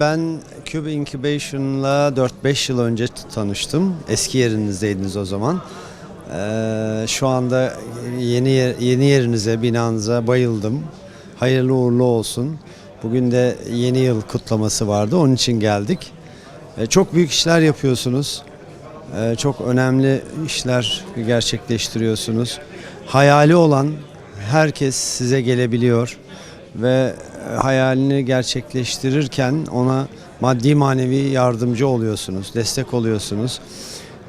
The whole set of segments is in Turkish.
Ben Cube Incubation'la 4-5 yıl önce tanıştım. Eski yerinizdeydiniz o zaman. Ee, şu anda yeni yeni yerinize, binanıza bayıldım. Hayırlı uğurlu olsun. Bugün de yeni yıl kutlaması vardı. Onun için geldik. Ee, çok büyük işler yapıyorsunuz. Ee, çok önemli işler gerçekleştiriyorsunuz. Hayali olan herkes size gelebiliyor ve e, hayalini gerçekleştirirken ona maddi manevi yardımcı oluyorsunuz, destek oluyorsunuz.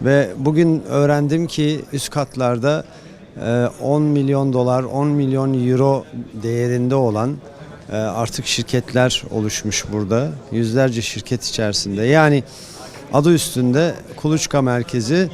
Ve bugün öğrendim ki üst katlarda e, 10 milyon dolar, 10 milyon euro değerinde olan e, artık şirketler oluşmuş burada. Yüzlerce şirket içerisinde. Yani adı üstünde kuluçka merkezi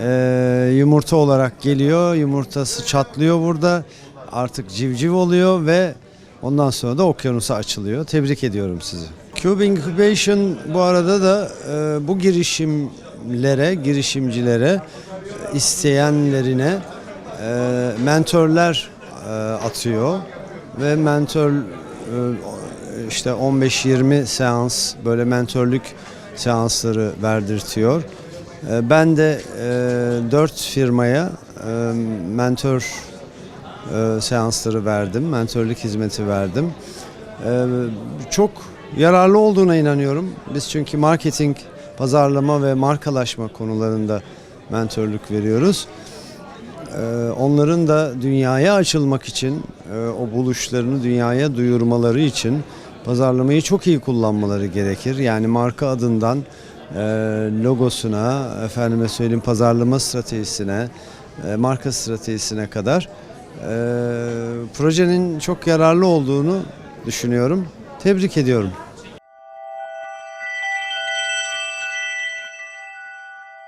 e, yumurta olarak geliyor. Yumurtası çatlıyor burada. Artık civciv oluyor ve ondan sonra da okyanusa açılıyor. Tebrik ediyorum sizi. Cube Incubation bu arada da e, bu girişimlere, girişimcilere, e, isteyenlerine e, mentorlar e, atıyor ve mentor e, işte 15-20 seans böyle mentorluk seansları verdirtiyor. E, Ben de 4 firmaya e, mentor e, seansları verdim, mentorluk hizmeti verdim. E, Çok yararlı olduğuna inanıyorum. Biz çünkü marketing, pazarlama ve markalaşma konularında mentorluk veriyoruz. Ee, onların da dünyaya açılmak için, e, o buluşlarını dünyaya duyurmaları için pazarlamayı çok iyi kullanmaları gerekir. Yani marka adından e, logosuna, efendime söyleyeyim pazarlama stratejisine, e, marka stratejisine kadar e, projenin çok yararlı olduğunu düşünüyorum. Tebrik ediyorum.